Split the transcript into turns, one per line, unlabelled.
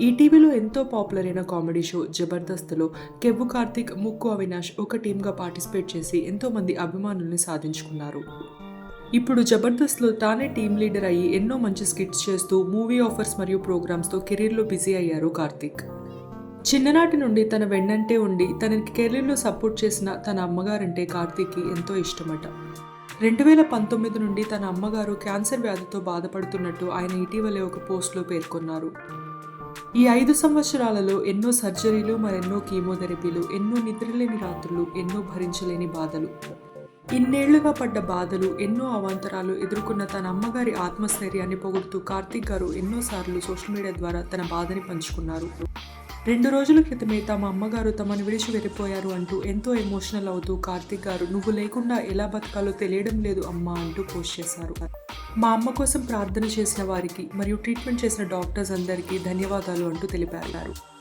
ఈటీవీలో ఎంతో పాపులర్ అయిన కామెడీ షో జబర్దస్త్లో కెవ్వు కార్తిక్ ముక్కు అవినాష్ ఒక టీంగా పార్టిసిపేట్ చేసి ఎంతోమంది అభిమానుల్ని సాధించుకున్నారు. ఇప్పుడు జబర్దస్త్లో తానే టీం లీడర్ అయ్యి ఎన్నో మంచి స్కిట్స్ చేస్తూ మూవీ ఆఫర్స్ మరియు ప్రోగ్రామ్స్తో కెరీర్లో బిజీ అయ్యారు కార్తిక్. చిన్ననాటి నుండి తన వెన్నంటే ఉండి తనకి కెరీర్లో సపోర్ట్ చేసిన తన అమ్మగారంటే కార్తీక్కి ఎంతో ఇష్టమట. రెండు వేల పంతొమ్మిది నుండి తన అమ్మగారు క్యాన్సర్ వ్యాధితో బాధపడుతున్నట్టు ఆయన ఇటీవలే ఒక పోస్ట్లో పేర్కొన్నారు. ఈ ఐదు సంవత్సరాలలో ఎన్నో సర్జరీలు మరెన్నో కీమోథెరపీలు ఎన్నో నిద్రలేని రాత్రులు ఎన్నో భరించలేని బాధలు. ఇన్నేళ్ళుగా పడ్డ బాధలు ఎన్నో అవాంతరాలు ఎదుర్కొన్న తన అమ్మగారి ఆత్మస్థైర్యాన్ని పొగుడుతూ కార్తీక్ గారు ఎన్నోసార్లు సోషల్ మీడియా ద్వారా తన బాధని పంచుకున్నారు. రెండు రోజుల క్రితమే తమ అమ్మగారు తమను విడిచి వెళ్ళిపోయారు అంటూ ఎంతో ఎమోషనల్ అవుతూ కార్తీక్ గారు నువ్వు లేకుండా ఎలా బతకాలో తెలియడం లేదు అమ్మా అంటూ పోస్ట్ చేశారు. మా అమ్మ కోసం ప్రార్థన చేసిన వారికి మరియు ట్రీట్మెంట్ చేసిన డాక్టర్స్ అందరికీ ధన్యవాదాలు అంటూ తెలిపారు.